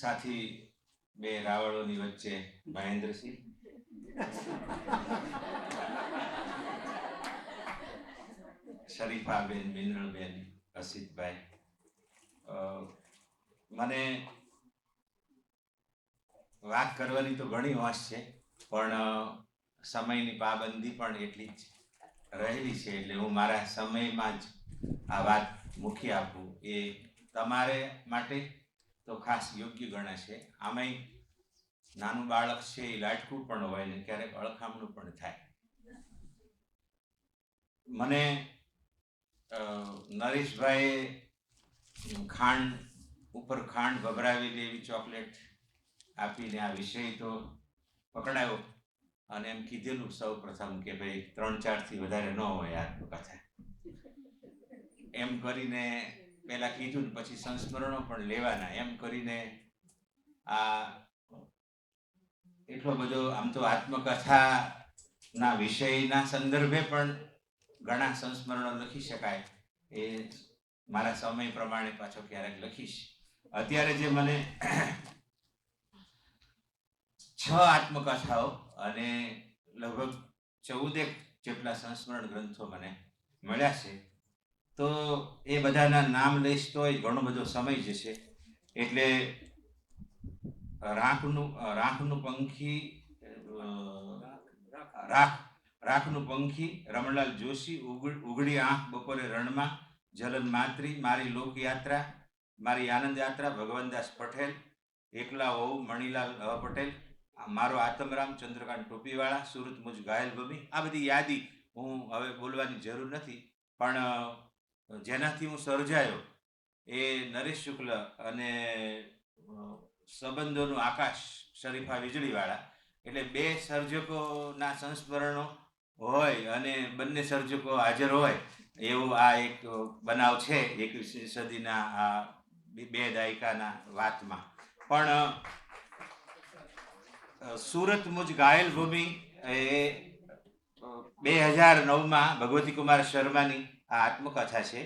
સાથી બે રાવળોની વચ્ચે મહેન્દ્રસિંહ. શરીફાબેન, મિનરલબેન અસિતભાઈ મને વાત કરવાની તો ઘણી હોશ છે, પણ સમયની પાબંદી પણ એટલી જ રહેલી છે, એટલે હું મારા સમયમાં જ આ વાત મૂકી આપું. એ તમારે માટે તો ખાસ યોગ્ય ગણાશે આમાંય નાનું બાળક છે એ લાટકું પણ હોય ને ક્યારેક અળખામણું પણ થાય. મને નરેશભાઈએ ખાંડ ઉપર ખાંડ ભભરાવેલી એવી ચોકલેટ આપીને આ વિષય તો પકડાયો અને એમ કીધેલું સૌ પ્રથમ કે ભાઈ ત્રણ ચારથી વધારે ન હોય આત્મકથા એમ કરીને પહેલા કીધું ને, પછી સંસ્મરણો પણ લેવાના. એમ કરીને આ એટલો બધો આમ તો આત્મકથાના વિષયના સંદર્ભે પણ ઘણા સંસ્મરણો લખી શકાય. એ મારા સમય પ્રમાણે પાછો ક્યારેક લખીશ. અત્યારે જે મને છ આત્મકથાઓ અને લગભગ ચૌદેક જેટલા સંસ્મરણ ગ્રંથો મને મળ્યા છે તો એ બધાના નામ લઈશ તોય ઘણો બધો સમય જશે. એટલે રાખનું રાખનું પંખી રાખ, રાખનું પંખી, રમણલાલ જોશી ઉઘડી આંખ બપોરે રણમાં, જલન માત્રી, મારી લોકયાત્રા, મારી આનંદ યાત્રા ભગવાનદાસ પટેલ, એકલા હોવ મણિલાલ પટેલ મારો આતમરામ ચંદ્રકાંત ટોપીવાળા સુરત મુજ ઘાયલ ભૂમિ, આ બધી યાદી હું હવે બોલવાની જરૂર નથી, પણ જેનાથી હું સર્જાયો એ નરેશ શુક્લ અને સંબંધોનું આકાશ શરીફા વીજળીવાળા. એટલે બે સર્જકોના સંસ્મરણો હોય અને બંને સર્જકો હાજર હોય, એવું આ એક બનાવ છે એકવીસમી સદીના આ બે- દાયકાના વાતમાં. પણ સુરત મુજ ઘાયલ ભૂમિ એ બે હજાર નવમાં ભગવતી કુમાર શર્માની આ આત્મકથા છે.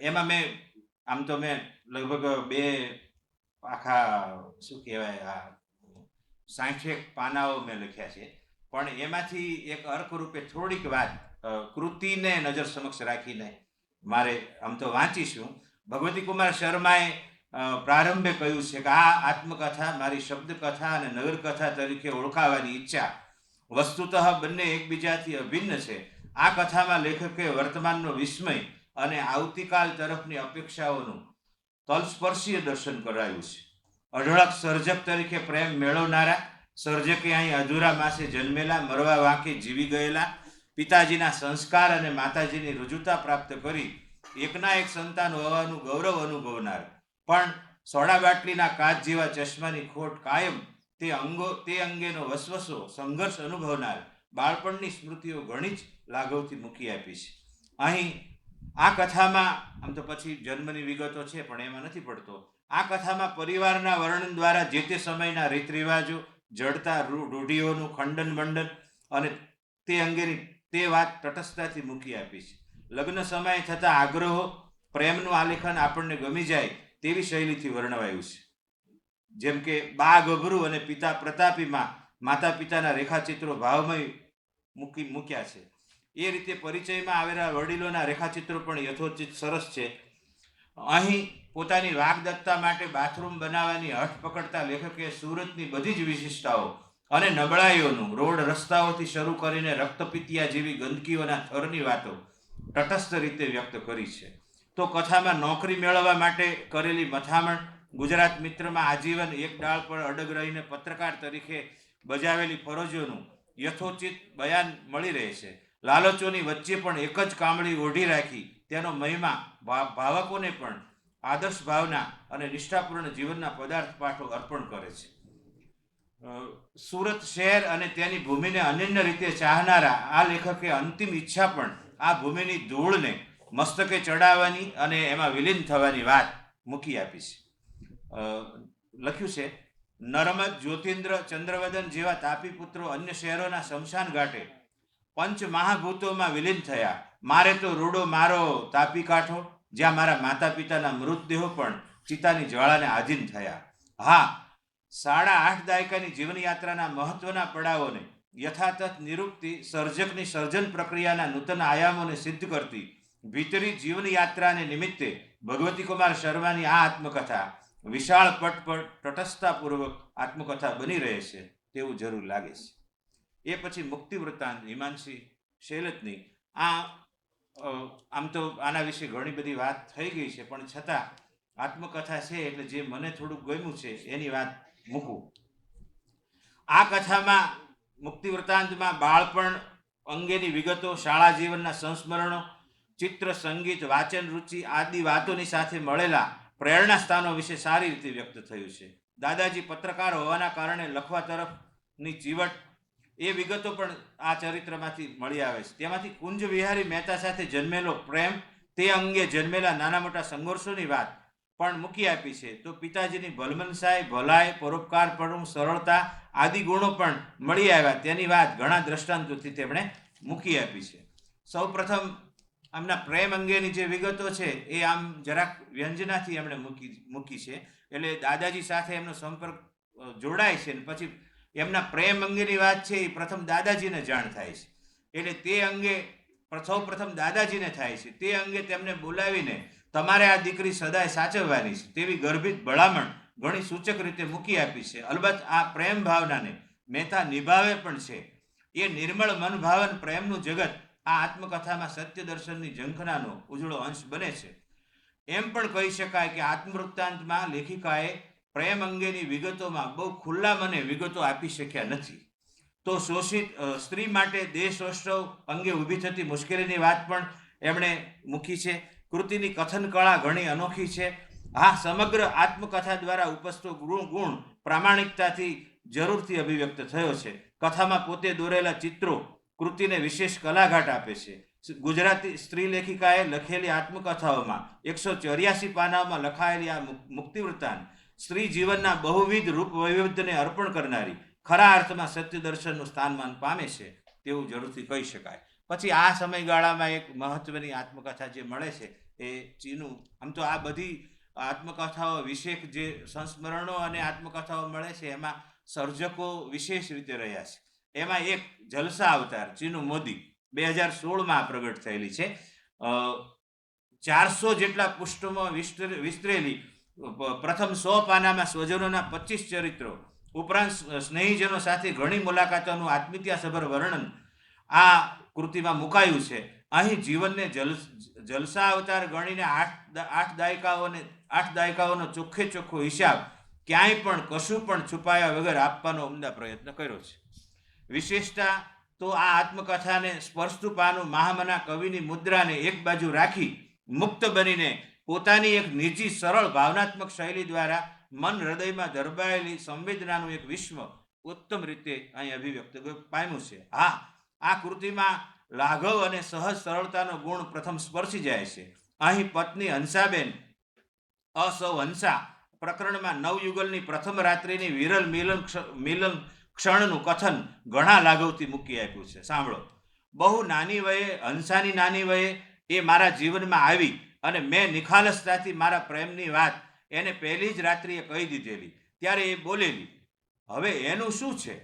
એમાં મેં, આમ તો મેં લગભગ બે આખા, શું કહેવાય, આ સાઠેક પાનાઓ મેં લખ્યા છે. પણ એમાંથી એક અર્કરૂપે થોડીક વાત કૃતિને નજર સમક્ષ રાખીને મારે આમ તો વાંચીશું. ભગવતી કુમાર શર્માએ પ્રારંભે કહ્યું છે કે આ આત્મકથા મારી શબ્દકથા અને નગરકથા તરીકે ઓળખાવાની ઈચ્છા. વસ્તુતઃ બંને એકબીજાથી અભિન્ન છે. આ કથામાં લેખકે વર્તમાનનો વિસ્મય અને આવતીકાલ તરફની અપેક્ષાઓનું તલસ્પર્શીય દર્શન કરાયું છે. અઢળક સર્જક તરીકે પ્રેમ મેળવનારા, સર્જકે અહીં અધૂરા માસે જન્મેલા, મરવા વાંકે જીવી ગયેલા, પિતાજીના સંસ્કાર અને માતાજીની રુજુતા પ્રાપ્ત કરી એકના એક સંતાન હોવાનું ગૌરવ અનુભવનાર. પણ સોડા બાટલીના કાચ જેવા ચશ્માની ખોટ કાયમ તે અંગો, તે અંગેનો વસવસો, સંઘર્ષ અનુભવનાર. બાળપણની સ્મૃતિઓ ઘણી જ લાઘવથી મૂકી આપી છે અહીં આ કથામાં, આમ તો પછી જન્મની વિગતો છે, પણ એમાં નથી પડતો. આ કથામાં પરિવારના વર્ણન દ્વારા જે તે સમયના રીત રિવાજો જડતા રૂઢિઓનું ખંડન બંડન અને તે અંગેની તે વાત તટસ્થતાથી મૂકી આપી છે લગ્ન સમયે થતા આગ્રહો, પ્રેમનું આલેખન આપણને ગમી જાય તેવી શૈલીથી વર્ણવાયું છે. જેમ કે, બા ગભરું અને પિતા પ્રતાપીમાં માતા પિતાના રેખાચિત્રો ભાવમય મૂકી, મૂક્યા છે. એ રીતે પરિચયમાં આવેલા વડીલોના રેખાચિત્રો પણ યથોચિત સરસ છે. અહીં પોતાની વાગદત્તા માટે બાથરૂમ બનાવવાની હઠ પકડતા લેખકે સુરતની બધી જ વિશિષ્ટતાઓ અને નબળાઈઓનું રોડ રસ્તાઓથી શરૂ કરીને રક્તપિતિયા જેવી ગંદકીઓના થરની વાતો તટસ્થ રીતે વ્યક્ત કરી છે. તો કથામાં નોકરી મેળવવા માટે કરેલી મથામણ, ગુજરાત મિત્રમાં આજીવન એક ડાળ પર અડગ રહીને પત્રકાર તરીકે બજાવેલી ફરજોનું યથોચિત બયાન મળી રહે છે. લાલચોની વચ્ચે પણ એક જ કામળી ઓઢી રાખી તેનો મહિમા ભાવકોને પણ આદર્શ ભાવના અને નિષ્ઠાપૂર્ણ જીવનના પદાર્થ પાઠો અર્પણ કરે છે. સુરત શહેર અને તેની ભૂમિને અનન્ય રીતે ચાહનારા આ લેખકે અંતિમ ઈચ્છા પણ આ ભૂમિની ધૂળને મસ્તકે ચડાવવાની અને એમાં વિલીન થવાની વાત મૂકી આપી છે. લખ્યું છે, નર્મદ જ્યોતિન્દ્ર ચંદ્રવદન જેવા તાપી પુત્રો અન્ય શહેરોના શમશાન ઘાટે પંચ મહાભૂતોમાં વિલીન થયા. મારે તો રૂડો મારો તાપી કાંઠો જ્યાં મારા માતા પિતાના મૃતદેહો પણ ચિતાની જ્વાળાને આધીન થયા. હા, સાડા આઠ દાયકાની જીવનયાત્રાના મહત્વના પડાવોને યથાતથ નિરૂપતી સર્જકની સર્જન પ્રક્રિયાના નૂતન આયામોને સિદ્ધ કરતી ભીતરી જીવનયાત્રાને નિમિત્તે ભગવતી કુમાર શર્માની આ આત્મકથા વિશાળ પટ પર તટસ્થતાપૂર્વક આત્મકથા બની રહે છે, તેવું જરૂર લાગે છે. એ પછી મુક્તિ વૃત્તાંત હિમાંશી, શેલતની. આ આમ તો આના વિશે ઘણી બધી વાત થઈ ગઈ છે, પણ છતાં આત્મકથા છે એટલે જે મને થોડુંક ગમ્યું છે, એની વાત મૂકું. આ કથામાં મુક્તિ વૃત્તાંતમાં બાળપણ અંગેની વિગતો, શાળા જીવનના સંસ્મરણો, ચિત્ર, સંગીત, વાચન રુચિ આદિ વાતોની સાથે મળેલા પ્રેરણા સ્થાનો વિશે સારી રીતે વ્યક્ત થયું છે. દાદાજી પત્રકાર હોવાના કારણે લખવા તરફની ચીવટ એ વિગતો પણ આ ચરિત્રમાંથી મળી આવે છે. તેમાંથી કુંજ વિહારી મહેતા સાથે જન્મેલો પ્રેમ, તે અંગે જન્મેલા નાના મોટા સંઘર્ષોની વાત પણ મૂકી આપી છે. તો પિતાજીની ભલમનસાઈ ભલાઈ પરોપકારપણું સરળતા આદિ ગુણો પણ મળી આવ્યા. તેની વાત ઘણા દ્રષ્ટાંતોથી તેમણે મૂકી આપી છે. સૌપ્રથમ આમના પ્રેમ અંગેની જે વિગતો છે એ આમ જરાક વ્યંજનાથી એમણે મૂકી મૂકી છે. એટલે દાદાજી સાથે એમનો સંપર્ક જોડાય છે ને પછી એમના પ્રેમ અંગેની વાત છે, એ પ્રથમ દાદાજીને જાણ થાય છે. એટલે તે અંગે સૌ પ્રથમ દાદાજીને થાય છે. તે અંગે તેમને બોલાવીને તમારે આ દીકરી સદાય સાચવવાની છે. તેવી ગર્ભિત ભલામણ ઘણી સૂચક રીતે મૂકી આપી છે. અલબત્ત આ પ્રેમ ભાવનાને મહેતા નિભાવે પણ છે. એ નિર્મળ મનભાવન પ્રેમનું જગત આ આત્મકથામાં સત્ય દર્શનની ઝંખનાનો ઉજળો અંશ બને છે. એમ પણ કહી શકાય કે આત્મવૃત્તાંતમાં લેખિકાએ પ્રેમ અંગેની વિગતોમાં બહુ ખુલ્લા મને વિગતો આપી શક્યા નથી. તો શોષિત સ્ત્રી માટે દેશોત્સવ અંગે ઊભી થતી મુશ્કેલીની વાત પણ એમણે મૂકી છે. કૃતિની કથન કળા ઘણી અનોખી છે. આ સમગ્ર આત્મકથા દ્વારા ઉપજતો ગુણ ગુણ પ્રામાણિકતાથી જરૂરથી અભિવ્યક્ત થયો છે. કથામાં પોતે દોરેલા ચિત્રો કૃતિને વિશેષ કલાઘાટ આપે છે. ગુજરાતી સ્ત્રી લેખિકાએ લખેલી આત્મકથાઓમાં એકસો ચોર્યાસી પાનાઓમાં લખાયેલી આ મુક- મુક્તિ વૃત્તાંત સ્ત્રી જીવનના બહુવિધ રૂપ વૈવિધ્યને અર્પણ કરનારી ખરા અર્થમાં સત્ય દર્શનનું સ્થાનમાન પામે છે તેવું જરૂરથી કહી શકાય. પછી આ સમયગાળામાં એક મહત્વની આત્મકથા જે મળે છે એ ચીનું. આમ તો આ બધી આત્મકથાઓ વિશેષ જે સંસ્મરણો અને આત્મકથાઓ મળે છે એમાં સર્જકો વિશેષ રીતે રહ્યા છે. એમાં એક જલસા અવતાર ચીનુ મોદી બે હજાર સોળમાં પ્રગટ થયેલી છે. ચારસો જેટલા પુષ્ટોમાં વિસ્તરે- વિસ્તરેલી પ્રથમ સો પાનામાં સ્વજનોના પચીસ ચરિત્રો, ઉપરાંત સ્નેહીજનો સાથે ઘણી મુલાકાતોનું આત્મીયતાસભર વર્ણન આ કૃતિમાં મુકાયું છે. અહીં જીવનને જલ, જલસા અવતાર ગણીને આઠ આઠ દાયકાઓને, આઠ દાયકાઓનો ચોખ્ખે ચોખ્ખો હિસાબ ક્યાંય પણ, કશું પણ છુપાયા વગર આપવાનો ઉમદા પ્રયત્ન કર્યો છે. વિશેષતા તો આ આત્મકથાને સ્પર્શતું પાનું મહામના કવિની મુદ્રાને એક બાજુ રાખી મુક્ત બનીને પોતાની એક નિજી સરળ ભાવનાત્મક શૈલી દ્વારા મન હૃદયમાં ધરબાયેલી સંવેદનાનું એક વિશ્વ ઉત્તમ રીતે અહીં અભિવ્યક્ત પામ્યું છે. હા, આ કૃતિમાં લાઘવ અને સહજ સરળતાનો ગુણ પ્રથમ સ્પર્શી જાય છે. અહીં પત્ની હંસાબેન અસૌ હંસા પ્રકરણમાં નવયુગલની પ્રથમ રાત્રિની વિરલ મિલન મિલન ક્ષણનું કથન ઘણા લાઘવથી મૂકી આપ્યું છે. સાંભળો. બહુ નાની વયે, હંસાની નાની વયે એ મારા જીવનમાં આવી અને મેં નિખાલસતાથી મારા પ્રેમની વાત એને પહેલી જ રાત્રિએ કહી દીધેલી. ત્યારે એ બોલેલી, હવે એનું શું છે?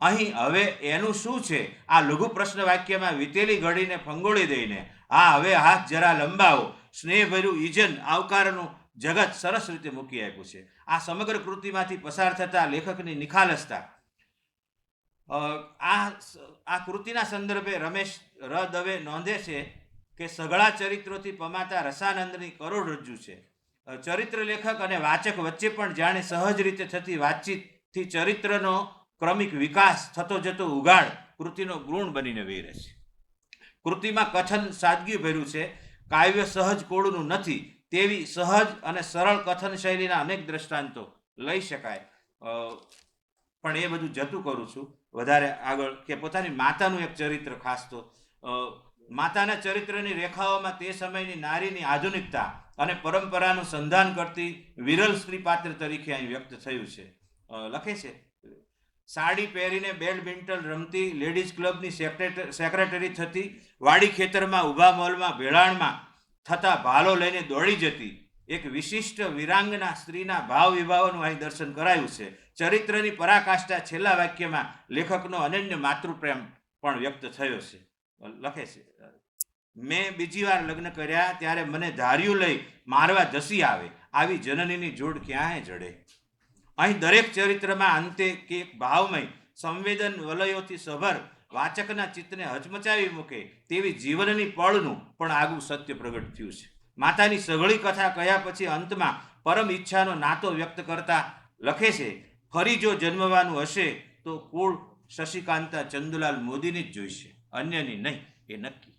અહીં હવે એનું શું છે? આ લઘુ પ્રશ્ન વાક્યમાં વીતેલી ઘડીને ફંગોળી દઈને, હા, હવે હાથ જરા લંબાવો. સ્નેહભર્યું ઈજન આવકારનું જગત સરસ રીતે મૂકી આપ્યું છે. આ સમગ્ર કૃતિમાંથી પસાર થતા લેખકની નિખાલસતા. આ આ કૃતિના સંદર્ભે રમેશ ર દવે નોંધે છે કે સઘળા ચરિત્રોથી પમાતા રસાનંદની કરોડરજ્જુ છે. ચરિત્ર લેખક અને વાચક વચ્ચે પણ જાણે સહજ રીતે થતી વાતચીતથી ચરિત્રનો ક્રમિક વિકાસ થતો જતો ઉગાડ કૃતિનો ગુણ બનીને વેરે છે. કૃતિમાં કથન સાદગી ભર્યું છે. કાવ્ય સહજ કોળનું નથી, તેવી સહજ અને સરળ કથન શૈલીના અનેક દ્રષ્ટાંતો લઈ શકાય. પણ એ બધું જતું કરું છું. વધારે આગળ કે પોતાની માતાનું એક ચરિત્ર ખાસ તો માતાના ચરિત્રની રેખાઓમાં તે સમયની નારીની આધુનિકતા અને પરંપરાનું સંધાન કરતી વિરલ સ્ત્રી પાત્ર તરીકે અહીં વ્યક્ત થયું છે. લખે છે, સાડી પહેરીને બેડમિન્ટન રમતી લેડીઝ ક્લબની સેક્રેટર થતી, વાડી ખેતરમાં ઊભા મોલમાં ભેળાણમાં થતા ભાલો લઈને દોડી જતી, એક વિશિષ્ટ વિરાંગના સ્ત્રીના ભાવ વિભાવનું અહીં દર્શન કરાયું છે. ચરિત્રની પરાકાષ્ઠા છેલ્લા વાક્યમાં લેખકનો અનન્ય માતૃપ્રેમ પણ વ્યક્ત થયો છે. લખે છે મેં બીજી વાર લગ્ન કર્યા ત્યારે મને ધાર્યું લઈ મારવા ધસી આવે. આવી જનનીની જોડ ક્યાંય જડે? અહીં દરેક ચરિત્રમાં અંતે કે ભાવમય, સંવેદન વલયોથી સભર, વાચકના ચિત્તને હચમચાવી મૂકે તેવી જીવનની પળનું પણ આગવું સત્ય પ્રગટ થયું છે. માતાની સઘળી કથા કહ્યા પછી અંતમાં પરમ ઈચ્છાનો નાતો વ્યક્ત કરતા લખે છે, ફરી જો જન્મવાનું હશે તો કુળ શશિકાંતા ચંદુલાલ મોદીની જ જોઈશે. અન્યની નહીં, એ નક્કી.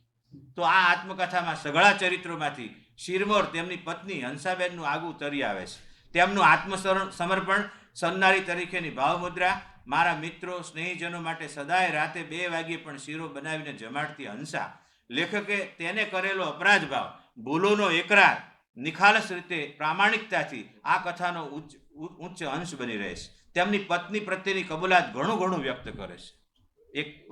તો આ આત્મકથામાં સઘળા ચરિત્રોમાંથી શિરમોર તેમની પત્ની હંસાબેનનું આગવું તરી આવે છે. તેમનું આત્મસરણ, સમર્પણ સન્નારી તરીકેની ભાવમુદ્રા, મારા મિત્રો, સ્નેહીજનો માટે સદાય રાતે બે વાગ્યે પણ શીરો બનાવીને જમાડતી હંસા. લેખકે તેને કરેલો અપરાધ ભાવ, ભૂલોનો એકરાર, નિખાલસ રીતે પ્રામાણિકતાથી આ કથાનો ઉચ્ચ ઉચ્ચ અંશ બની રહે છે. તેમની પત્ની પ્રત્યેની કબૂલાત ઘણું ઘણું વ્યક્ત કરે છે. એક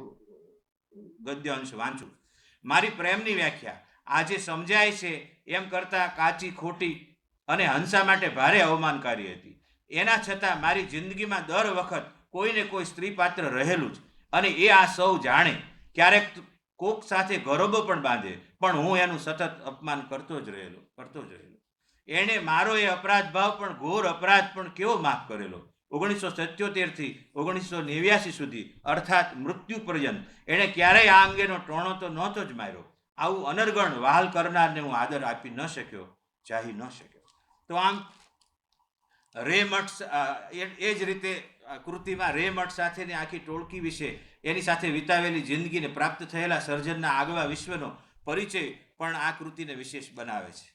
ગદ્ય અંશ વાંચું. મારી પ્રેમની વ્યાખ્યા. આજે સમજાય છે એમ કરતાં કાચી, ખોટી અને હંસા માટે ભારે અવમાનકારી હતી. એના છતાં મારી જિંદગીમાં દર વખત કોઈને કોઈ સ્ત્રી પાત્ર રહેલું જ અને એ આ સૌ જાણે. ક્યારેક કોક સાથે ગરોબો પણ બાંધે, પણ હું એનું સતત અપમાન કરતો જ રહેલો, કરતો જ રહેલો. એણે મારો એ અપરાધ ભાવ પણ ઘોર અપરાધ પણ કેવો માફ કરેલો? ઓગણીસો સત્યોતેરથી ઓગણીસો નેવ્યાસી સુધી, અર્થાત મૃત્યુ પર્યંત. એણે ક્યારેય આ અંગેનો ટોણો તો નહોતો જ માર્યો. આવું અનર્ગણ વહાલ કરનારને હું આદર આપી ન શક્યો, ચાહી ન શક્યો. તો આમ, રે મઠ એ જ રીતે કૃતિમાં રેમઠ સાથેની આખી ટોળકી વિશે, એની સાથે વિતાવેલી જિંદગીને પ્રાપ્ત થયેલા સર્જનના આગવા વિશ્વનો પરિચય પણ આ કૃતિને વિશેષ બનાવે છે.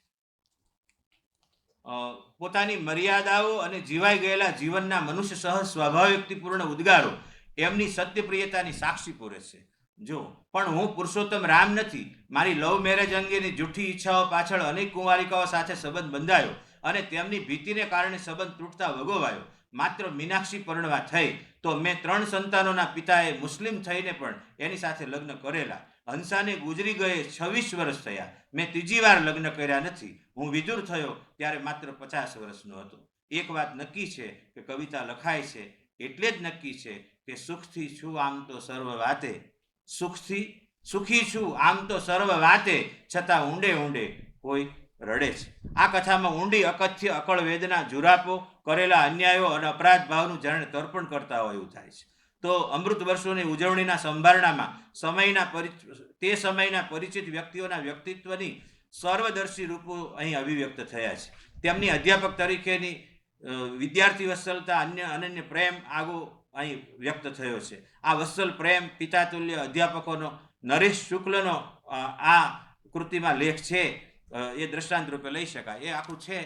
પોતાની મર્યાદાઓ અને જીવાઈ ગયેલા જીવનના મનુષ્ય સહ સ્વાભાવિકતાપૂર્ણ ઉદ્ગારો એમની સત્યપ્રિયતાની સાક્ષી પૂરે છે. જો, પણ હું પુરુષોત્તમ રામ નથી, મારી લવ મેરેજ અંગેની જૂઠી ઈચ્છાઓ પાછળ અનેક કુંવારિકાઓ સાથે સંબંધ બંધાયો અને તેમની ભીતિને કારણે સંબંધ તૂટતા વગોવાયો. માત્ર મીનાક્ષી પરણવા થઈ, તો મેં ત્રણ સંતાનોના પિતાએ મુસ્લિમ થઈને પણ એની સાથે લગ્ન કરેલા. હંસાને ગુજરી ગયે છવ્વીસ વર્ષ થયા. મેં ત્રીજી વાર લગ્ન કર્યા નથી. હું વિદુર થયો ત્યારે માત્ર પચાસ વર્ષનો હતો. એક વાત નક્કી છે કે કવિતા લખાય છે. એટલે જ નક્કી છે કે સુખથી છું આમ તો સર્વ વાતે. સુખથી, સુખી છું આમ તો સર્વ વાતે. છતાં ઊંડે ઊંડે કોઈ રડે છે. આ કથામાં ઊંડી અકથ્ય, અકળ વેદના, જુરાપો, કરેલા અન્યાયો અને અપરાધ ભાવનું જાણે તર્પણ કરતા હોય એવું થાય છે. તો અમૃત વર્ષોની ઉજવણીના સંભારણામાં સમયના તે સમયના પરિચિત વ્યક્તિઓના વ્યક્તિત્વની સર્વદર્શી રૂપો અહીં અભિવ્યક્ત થયા છે. તેમની અધ્યાપક તરીકેની વિદ્યાર્થી વત્સલતા, અન્ય અનન્ય પ્રેમ, આગો અહીં વ્યક્ત થયો છે. આ વત્સલ પ્રેમ પિતાતુલ્ય અધ્યાપકોનો, નરેશ શુક્લનો આ કૃતિમાં લેખ છે. એ દ્રષ્ટાંત રૂપે લઈ શકાય. એ આખું છે,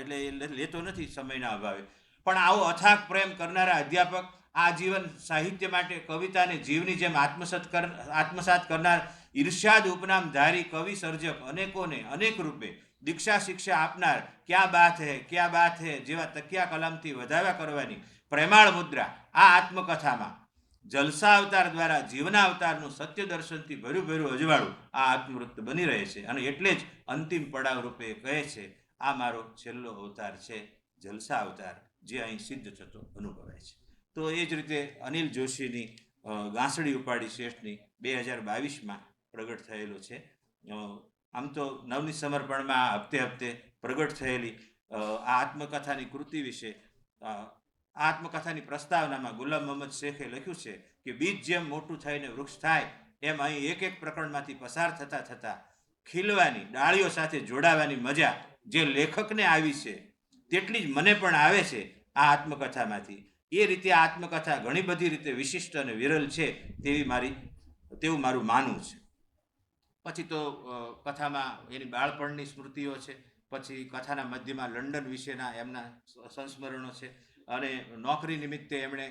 એટલે એ લેતો નથી સમયના અભાવે. પણ આવો અથાગ પ્રેમ કરનારા અધ્યાપક આ જીવન સાહિત્ય માટે કવિતાને જીવની જેમ આત્મસત કર, આત્મસાત કરનાર ઈર્ષ્યાદ ઉપનામ ધારી કવિ સર્જક અનેકોને અનેક રૂપે દીક્ષા શિક્ષા આપનાર ક્યાં બાત હે, ક્યાં બાત હે જેવા તકિયા કલમથી વધાવ્યા કરવાની પ્રેમાળ મુદ્રા આ આત્મકથામાં જલસા અવતાર દ્વારા જીવના અવતારનું સત્ય દર્શનથી ભર્યું ભર્યું અજવાળું આ આત્મવૃત્ત બની રહે છે અને એટલે જ અંતિમ પડાવ રૂપે કહે છે, આ મારો છેલ્લો અવતાર છે, જલસા અવતાર જે અહીં સિદ્ધ થતો અનુભવાય છે. તો એ જ રીતે અનિલ જોશીની ગાંસડી ઉપાડી શ્રેષ્ઠની બે હજાર બાવીસમાં પ્રગટ થયેલો છે. આમ તો નવની સમર્પણમાં આ હપ્તે હપ્તે પ્રગટ થયેલી આ આત્મકથાની કૃતિ વિશે આ આત્મકથાની પ્રસ્તાવનામાં ગુલામ મોહમ્મદ શેખે લખ્યું છે કે બીજ જેમ મોટું થઈને વૃક્ષ થાય, એમ અહીં એક એક પ્રકરણમાંથી પસાર થતાં થતાં ખીલવાની, ડાળીઓ સાથે જોડાવાની મજા જે લેખકને આવી છે, તેટલી જ મને પણ આવે છે આ આત્મકથામાંથી. એ રીતે આત્મકથા ઘણી બધી રીતે વિશિષ્ટ અને વિરલ છે તેવી મારી, તેવું મારું માનવું છે. પછી તો કથામાં એની બાળપણની સ્મૃતિઓ છે, પછી કથાના મધ્યમાં લંડન વિશેના એમના સંસ્મરણો છે, અને નોકરી નિમિત્તે એમણે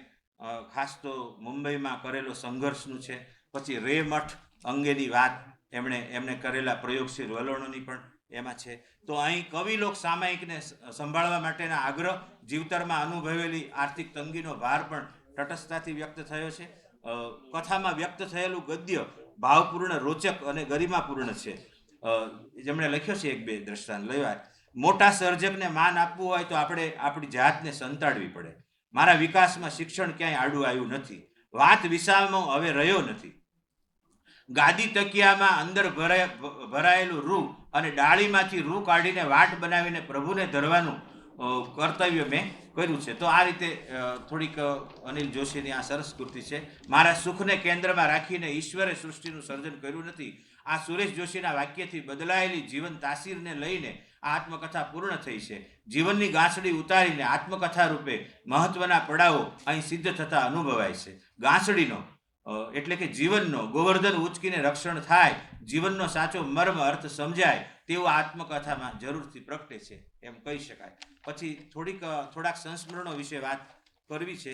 ખાસ તો મુંબઈમાં કરેલો સંઘર્ષનું છે, પછી રે મઠ અંગેની વાત એમણે એમણે કરેલા પ્રયોગશીલ વલણોની પણ એમાં છે. તો અહીં કવિલોક સામાયિકને સંભાળવા માટેના આગ્રહ જીવતરમાં અનુભવેલી આર્થિક તંગીનો ભાર પણ તટસ્થતાથી વ્યક્ત થયો છે. કથામાં વ્યક્ત થયેલું ગદ્ય ભાવપૂર્ણ રોચક અને ગરિમાપૂર્ણ છે. જેમણે લખ્યો છે એક બે દ્રષ્ટાંત. લેવાય મોટા સર્જકને માન આપવું હોય તો આપણે આપણી જાતને સંતાડવી પડે. મારા વિકાસમાં શિક્ષણ ક્યાંય આડું આવ્યું નથી. વાત વિસામો હવે રહ્યો નથી. ગાદી તકિયામાં અંદર ભરાય, ભરાયેલું રૂ અને ડાળીમાંથી રૂ કાઢીને વાટ બનાવીને પ્રભુને ધરવાનું કર્તવ્ય મેં કર્યું છે. તો આ રીતે થોડીક અનિલ જોશીની આ સરસ કૃતિ છે. મારા સુખને કેન્દ્રમાં રાખીને ઈશ્વરે સૃષ્ટિનું સર્જન કર્યું નથી. આ સુરેશ જોશીના વાક્યથી બદલાયેલી જીવન તાસીરને લઈને આ આત્મકથા પૂર્ણ થઈ છે. જીવનની ગાંસડી ઉતારીને આત્મકથા રૂપે મહત્વના પડાવો અહીં સિદ્ધ થતા અનુભવાય છે. ગાંસડીનો એટલે કે જીવનનો ગોવર્ધન ઉચકીને રક્ષણ થાય, જીવનનો સાચો મર્મ અર્થ સમજાય તેવું આત્મકથામાં જરૂરથી પ્રગટે છે, એમ કહી શકાય. પછી થોડીક થોડાક સંસ્મરણો વિશે વાત કરવી છે.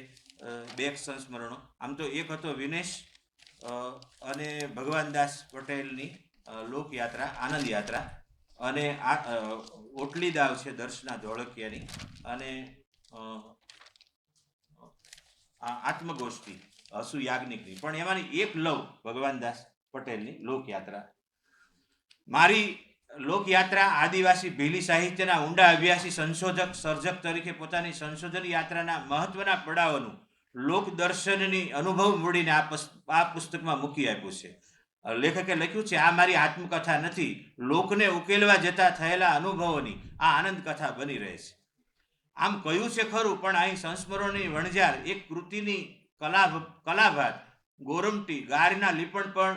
બે સંસ્મરણો. આમ તો એક હતો વિનેશ અને ભગવાનદાસ પટેલની લોકયાત્રા, આનંદ યાત્રા. અને આ ઓટલી દાવ છે દર્શના ધોળકિયાની. અને આત્મગોષ્ઠી. હસુ યાજ્ઞિકની. પણ એમાંની એક લવ ભગવાનદાસ પટેલની લોકયાત્રા. મારી લોકયાત્રા આદિવાસી ભીલી સાહિત્યના ઊંડા અભ્યાસી સંશોધક, સર્જક તરીકે પોતાની સંશોધન યાત્રાના મહત્વના પડાવોનું લોકદર્શનની અનુભવ મૂડીને આ પુસ્તકમાં મૂકી આપ્યું છે. લેખકે લખ્યું છે, આ મારી આત્મકથા નથી. લોકને ઉકેલવા જતા થયેલા અનુભવોની આ આનંદ કથા બની રહે છે. આમ કહ્યું છે ખરું, પણ અહીં સંસ્મરણોની વણઝાર એક કૃતિની કલા કલાભાત ગોરમટી ગારના લીપણ પર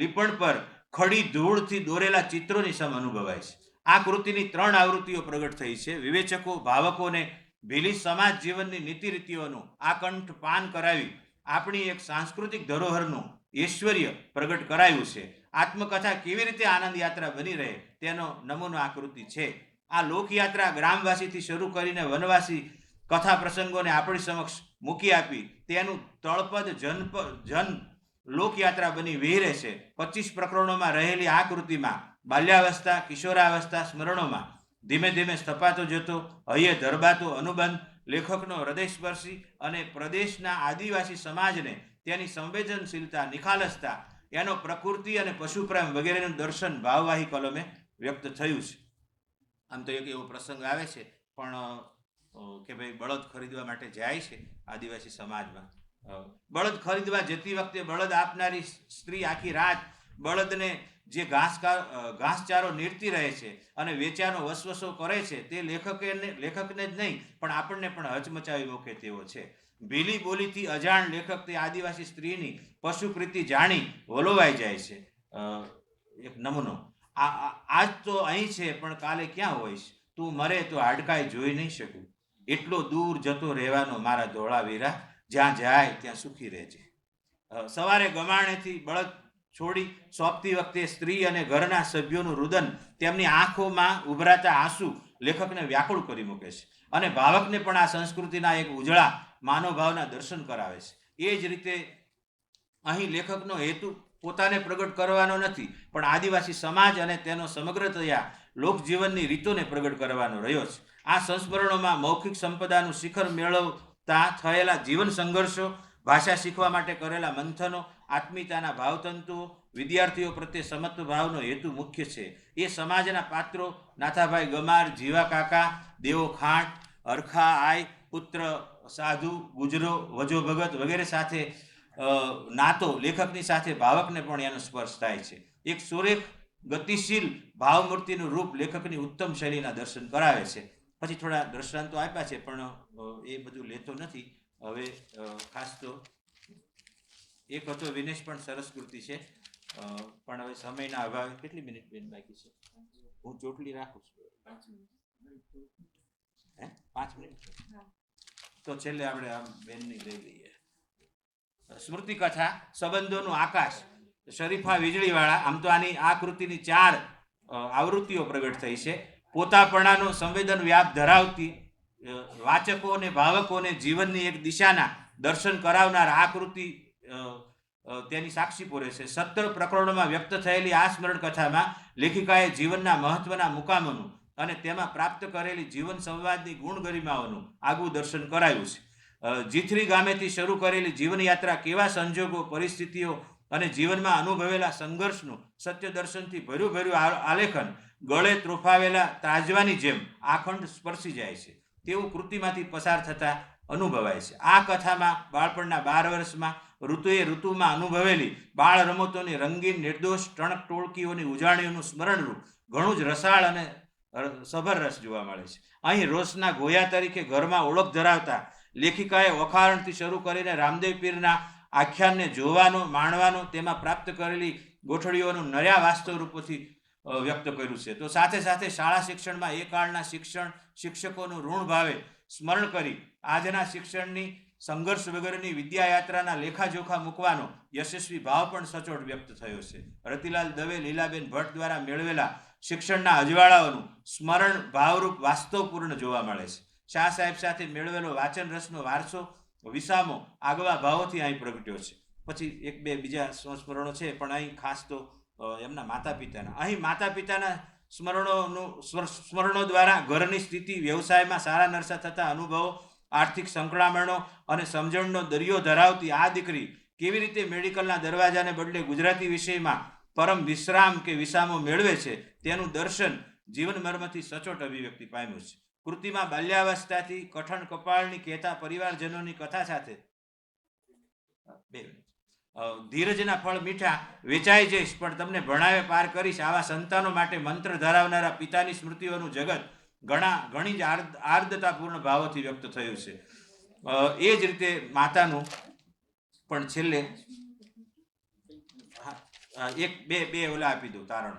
લીપણ પર ખડી ધૂળથી દોરેલા ચિત્રોની સમ અનુભવાય છે. આ કૃતિની ત્રણ આવૃત્તિઓ પ્રગટ થઈ છે. વિવેચકો ભાવકોને ભીલી સમાજ જીવનની નીતિ રીતિઓનું આકંઠ પાન કરાવી આપણી એક સાંસ્કૃતિક ધરોહરનું ઐશ્વર્ય પ્રગટ કરાયું છે. આત્મકથા કેવી રીતે આનંદ યાત્રા બની રહે તેનો નમૂનો આકૃતિ છે. આ લોકયાત્રા ગ્રામવાસીથી શરૂ કરીને વનવાસી કથા પ્રસંગોને આપણી સમક્ષ મૂકી આપી. તેનું તળપદ જનપ જન લોકયાત્રા બની વિહીરે છે. પચીસ પ્રકરણોમાં રહેલી આ કૃતિમાં બાલ્યાવસ્થા, કિશોરાવસ્થા, સ્મરણોમાં ધીમે ધીમે સ્થપાતો જતો, હૈયે ધરબાતો અનુબંધ, લેખકનો હૃદયસ્પર્શી અને પ્રદેશના આદિવાસી સમાજને તેની સંવેદનશીલતા, નિખાલસતા, એનો પ્રકૃતિ અને પશુપ્રેમ વગેરેનું દર્શન ભાવવાહી કલમે વ્યક્ત થયું છે. આમ તો એક એવો પ્રસંગ આવે છે, પણ કે ભાઈ બળદ ખરીદવા માટે જાય છે આદિવાસી સમાજમાં. બળદ ખરીદવા જતી વખતે બળદ આપનારી સ્ત્રી આખી રાત બળદને જે ઘાસ ઘાસચારો નીરતી રહે છે અને વેચાનો વસવસો કરે છે તે લેખકે લેખકને જ નહીં, પણ આપણને પણ હચમચાવી મૂકે તેવો છે. ભીલી બોલીથી અજાણ લેખક તે આદિવાસી સ્ત્રીની પશુકૃતિ જાણી વલોવાઈ જાય છે. એક નમૂનો. આ આજ તો અહીં છે, પણ કાલે ક્યાં હોઈશ? તું મરે તો હાડકાઈ જોઈ નહીં શકું. એટલો દૂર જતો રહેવાનો મારા ધોળાવીરા જ્યાં જાય ત્યાં સુખી રહેજે. સવારે ગમાણેથી બળદ છોડી સોંપતી વખતે સ્ત્રી અને ઘરના સભ્યોનું રુદન તેમની આંખોમાં ઉભરાતા આંસુ લેખકને વ્યાકુળ કરી મૂકે છે અને ભાવકને પણ આ સંસ્કૃતિના એક ઉજળા માનવભાવના દર્શન કરાવે છે. એ જ રીતે અહીં લેખકનો હેતુ પોતાને પ્રગટ કરવાનો નથી, પણ આદિવાસી સમાજ અને તેનો સમગ્રતયા લોકજીવનની રીતોને પ્રગટ કરવાનો રહ્યો છે. આ સંસ્મરણોમાં મૌખિક સંપદાનું શિખર મેળવતા થયેલા જીવન સંઘર્ષો, ભાષા શીખવા માટે કરેલા મંથનો, આત્મીયતાના ભાવતંતુઓ, વિદ્યાર્થીઓ પ્રત્યે સમત્વ ભાવનો હેતુ મુખ્ય છે. એ સમાજના પાત્રો નાથાભાઈ ગમાર, જીવા કાકા, દેવો ખાંટ હરખા આય પુત્ર સાધુ, ગુજરો, વજો ભગત વગેરે સાથે નાતો, લેખકની સાથે ભાવકને પણ એનો સ્પર્શ થાય છે. એક સુરેખ ગતિશીલ ભાવમૂર્તિનું રૂપ લેખકની ઉત્તમ શૈલીના દર્શન કરાવે છે. પછી થોડા દ્રષ્ટાંતો આપ્યા છે પણ એ બધું લેતો નથી. હવે ખાસ તો એક હતો વિનેશ પણ સરસ કૃતિ છે. પણ હવે સમયના અભાવે કેટલી મિનિટ બેન બાકી છે? હું ચોટલી રાખું છું. હે? પાંચ મિનિટ? તો છેલ્લે આપણે આમ બેનની લઈ લઈએ સ્મૃતિ કથા સંબંધોનું આકાશ શરીફા વીજળીવાળા આમ તો આની આ કૃતિની ચાર આવૃત્તિઓ પ્રગટ થઈ છે. પોતાપણાનો સંવેદન વ્યાપ ધરાવતી વાચકો અને ભાવકોને જીવનની એક દિશાના દર્શન કરાવનાર આ કૃતિ અ, અ, તેની સાક્ષી પૂરે છે. સત્તર પ્રકરણોમાં વ્યક્ત થયેલી આ સ્મરણ કથામાં લેખિકાએ જીવનના મહત્વના મુકામોનું અને તેમાં પ્રાપ્ત કરેલી જીવન સંવાદની ગુણ ગરિમાઓનું આગવું દર્શન કરાયું છે. જીથરી ગામેથી શરૂ કરેલી જીવનયાત્રા કેવા સંજોગો પરિસ્થિતિઓ અને જીવનમાં અનુભવેલા સંઘર્ષનું સત્ય દર્શનથી ભર્યું ભર્યું આલેખન ગળે ત્રોફાવેલા તાજવાની જેમ આખંડ સ્પર્શી જાય છે. તેવું કૃતિમાંથી પસાર થતા અનુભવાય છે. આ કથામાં બાળપણના બાર વર્ષમાં ઋતુએ ઋતુમાં અનુભવેલી બાળ રમતોની રંગીન નિર્દોષ ટણક ટોળકીઓની ઉજાણીઓનું સ્મરણરૂપ ઘણું જ રસાળ અને સભર રસ જોવા મળે છે. અહીં રોષના ગોયા તરીકે ઘરમાં ઓળખ ધરાવતા લેખિકાએ વખારણથી શરૂ કરીને રામદેવ પીરના આખ્યાનને જોવાનો, માણવાનો, તેમાં પ્રાપ્ત કરેલી ગોઠડીઓનું નર્યા વાસ્તવ રૂપોથી વ્યક્ત કર્યું છે. તો સાથે સાથે શાળા શિક્ષણમાં એ કાળના શિક્ષણ શિક્ષકોનું ઋણ ભાવે સ્મરણ કરી આજના શિક્ષણની સંઘર્ષ વગરની વિદ્યાયાત્રાના લેખાજોખા મૂકવાનો યશસ્વી ભાવ પણ સચોટ વ્યક્ત થયો છે. રતિલાલ દવે, લીલાબેન ભટ્ટ દ્વારા મેળવેલા શિક્ષણના અજવાળાઓનું સ્મરણ ભાવરૂપ વાસ્તવપૂર્ણ જોવા મળે છે. શાહ સાહેબ સાથે મેળવેલો વાચન રસનો વારસો વિસામો આગવા ભાવોથી અહીં પ્રગટ્યો છે. પછી એક બે બીજા સંસ્મરણો છે, પણ અહીં ખાસ તો એમના માતા પિતાના અહીં માતા પિતાના સ્મરણોનું સ્મરણો દ્વારા ઘરની સ્થિતિ, વ્યવસાયમાં સારા નરસા થતા અનુભવો, આર્થિક સંકળામણો અને સમજણનો દરિયો ધરાવતી આ દીકરી કેવી રીતે મેડિકલના દરવાજાને બદલે ગુજરાતી વિષયમાં પરમ વિશ્રામ કે વિસામો મેળવે છે, તેનું દર્શન જીવન મર્મથી સચોટ અભિવ્યક્તિ પામ્યું છે. કૃતિમાં બાલ્યાવસ્થાથી કઠણ કપાળની કહેતા પરિવારજનોની કથા સાથે બે ધીરજના ફળ મીઠા વેચાઈ જઈશ, પણ તમને ભણાવે પાર કરીશ. આવા સંતાનો માટે મંત્ર ધરાવનારા પિતાની સ્મૃતિઓનું જગત ઘણા, ઘણી જ આર્દ, આર્દતાપૂર્ણ ભાવોથી વ્યક્ત થયું છે. એ જ રીતે માતાનું પણ છેલ્લે એક, બે બે ઓલા આપી દઉં તારણ.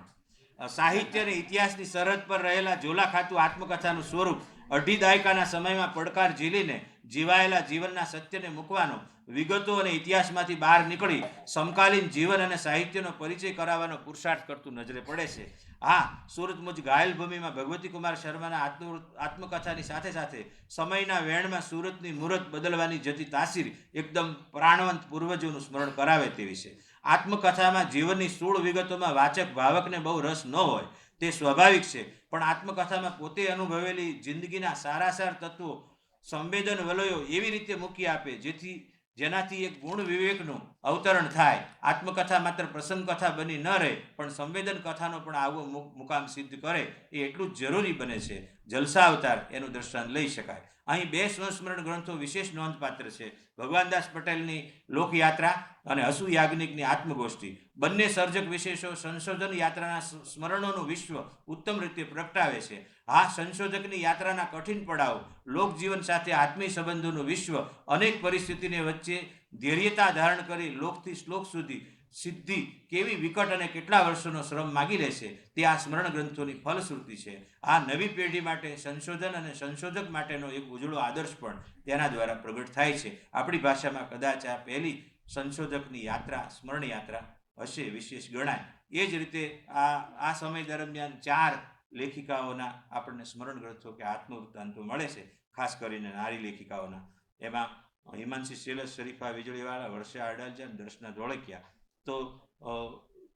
સાહિત્ય અને ઇતિહાસની સરહદ પર રહેલા ઝોલા ખાતું આત્મકથાનું સ્વરૂપ અઢી દાયકાના સમયમાં પડકાર ઝીલીને જીવાયેલા જીવનના સત્યને મૂકવાનો વિગતો અને ઇતિહાસમાંથી બહાર નીકળી સમકાલીન જીવન અને સાહિત્યનો પરિચય કરાવવાનો પુરુષાર્થ કરતું નજરે પડે છે. હા સુરતમુજ ઘાયલ ભૂમિમાં ભગવતી કુમાર શર્માના આત્મ આત્મકથાની સાથે સાથે સમયના વેણમાં સુરતની મુહૂર્ત બદલવાની જતી તાસીર એકદમ પ્રાણવંત પૂર્વજોનું સ્મરણ કરાવે તેવી છે. આત્મકથામાં જીવનની સ્થૂળ વિગતોમાં વાચક ભાવકને બહુ રસ ન હોય, તે સ્વાભાવિક છે. પણ આત્મકથામાં પોતે અનુભવેલી જિંદગીના સારાસાર તત્વો સંવેદન વલયો એવી રીતે મૂકી આપે, જેથી જેનાથી એક ગુણ વિવેકનું અવતરણ થાય. આત્મકથા માત્ર પ્રસંગ કથા બની ન રહે, પણ સંવેદન કથાનો પણ આવો મુકામ સિદ્ધ કરે, એ એટલું જ જરૂરી બને છે. જલસા અવતાર, એનું દર્શન લઈ શકાય. અહીં બે સંસ્મરણ ગ્રંથો વિશેષ નોંધપાત્ર છે. ભગવાનદાસ પટેલની લોકયાત્રા અને હસુ યાજ્ઞિકની આત્મગોષ્ઠી. બંને સર્જક વિશેષો સંશોધન યાત્રાના સ્મરણોનું વિશ્વ ઉત્તમ રીતે પ્રગટાવે છે. આ સંશોધકની યાત્રાના કઠિન પડાવ, લોકજીવન સાથે આત્મીય સંબંધોનું વિશ્વ, અનેક પરિસ્થિતિને વચ્ચે ધૈર્યતા ધારણ કરી લોકથી શ્લોક સુધી સિદ્ધિ કેવી વિકટ અને કેટલા વર્ષોનો શ્રમ માગી લેશે તે આ સ્મરણ ગ્રંથોની ફલશ્રુતિ છે. આ નવી પેઢી માટે સંશોધન અને સંશોધક માટેનો એક ઉજળો આદર્શ પણ તેના દ્વારા પ્રગટ થાય છે. આપણી ભાષામાં કદાચ આ પહેલી સંશોધકની યાત્રા, સ્મરણ યાત્રા હશે વિશેષ ગણાય. એ જ રીતે આ આ સમય દરમિયાન ચાર લેખિકાઓના આપણને સ્મરણ ગ્રંથો કે આત્મવૃત્તાંતો મળે છે, ખાસ કરીને નારી લેખિકાઓના. એમાં હિમાંશી શૈલેષ શરીફા વીજળીવાળા વર્ષા અડાલજા દર્શના ધોળકિયા. તો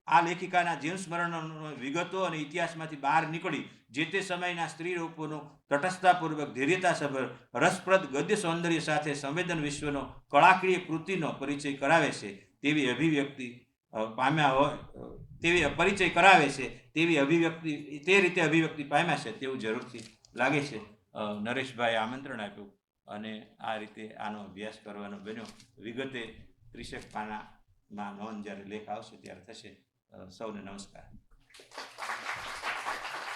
આ લેખિકાના જીવન વિગતો અને ઇતિહાસમાંથી બહાર નીકળી, જે તે સમયના સ્ત્રી રૂપોનો તટસ્થતાપૂર્વક ધૈર્યતાસભર રસપ્રદ ગદ્ય સૌંદર્ય સાથે સંવેદન વિશ્વનો કળાકીય કૃતિનો પરિચય કરાવે છે, તેવી અભિવ્યક્તિ પામ્યા હોય તેવી પરિચય કરાવે છે, તેવી અભિવ્યક્તિ, તે રીતે અભિવ્યક્તિ પામ્યા છે તેવું જરૂરથી લાગે છે. નરેશભાઈ આમંત્રણ આપ્યું. અને આ રીતે આનો અભ્યાસ કરવાનો બન્યો. વિગતે ત્રીસેક પાનામાં નોંધ જ્યારે લેખ આવશે ત્યારે થશે. સૌને નમસ્કાર.